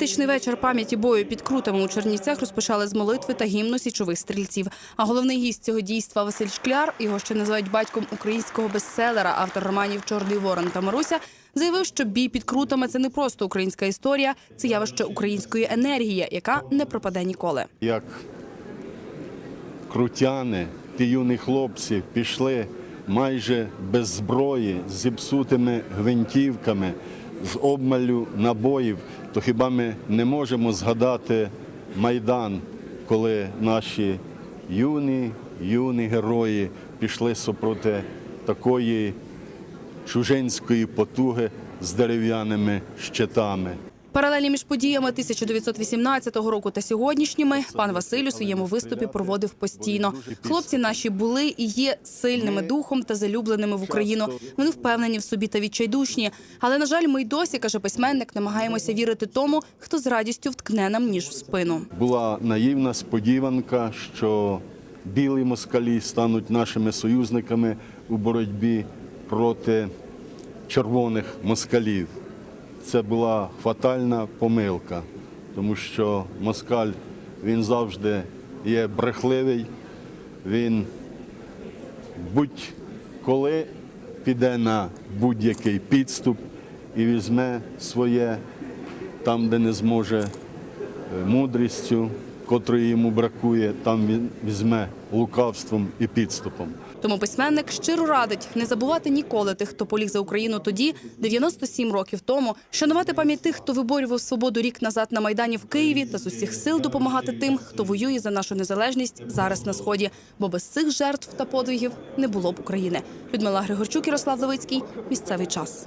Патріотичний вечір пам'яті бою під крутами у Чернівцях розпочали з молитви та гімну січових стрільців. А головний гість цього дійства Василь Шкляр, його ще називають батьком українського бестселера, автор романів Чорний Ворон та Маруся, заявив, що бій під крутами це не просто українська історія, це явище української енергії, яка не пропаде ніколи. як крутяни, ті юні хлопці пішли майже без зброї, з зіпсутими гвинтівками, з обмалю набоїв, то хіба ми не можемо згадати Майдан, коли наші юні, юні герої пішли супроти такої чужинської потуги з дерев'яними щитами. Паралелі між подіями 1918 року та сьогоднішніми пан Василь у своєму виступі проводив постійно. Хлопці наші були і є сильними духом та залюбленими в Україну. Вони впевнені в собі та відчайдушні. Але на жаль, ми й досі каже письменник, намагаємося вірити тому, хто з радістю вткне нам ніж в спину. була наївна сподіванка, що білі москалі стануть нашими союзниками у боротьбі проти червоних москалів. Це була фатальна помилка, тому що москаль він завжди є брехливий, він будь-коли піде на будь-який підступ і візьме своє там, де не зможе е, мудрістю, котрої йому бракує, там він візьме лукавством і підступом. Тому письменник щиро радить не забувати ніколи тих, хто поліг за Україну тоді, 97 років тому, шанувати пам'ять тих, хто виборював свободу рік назад на майдані в Києві, та з усіх сил допомагати тим, хто воює за нашу незалежність зараз на сході. Бо без цих жертв та подвигів не було б України. Людмила Григорчук, Ярослав Левицький. Місцевий час.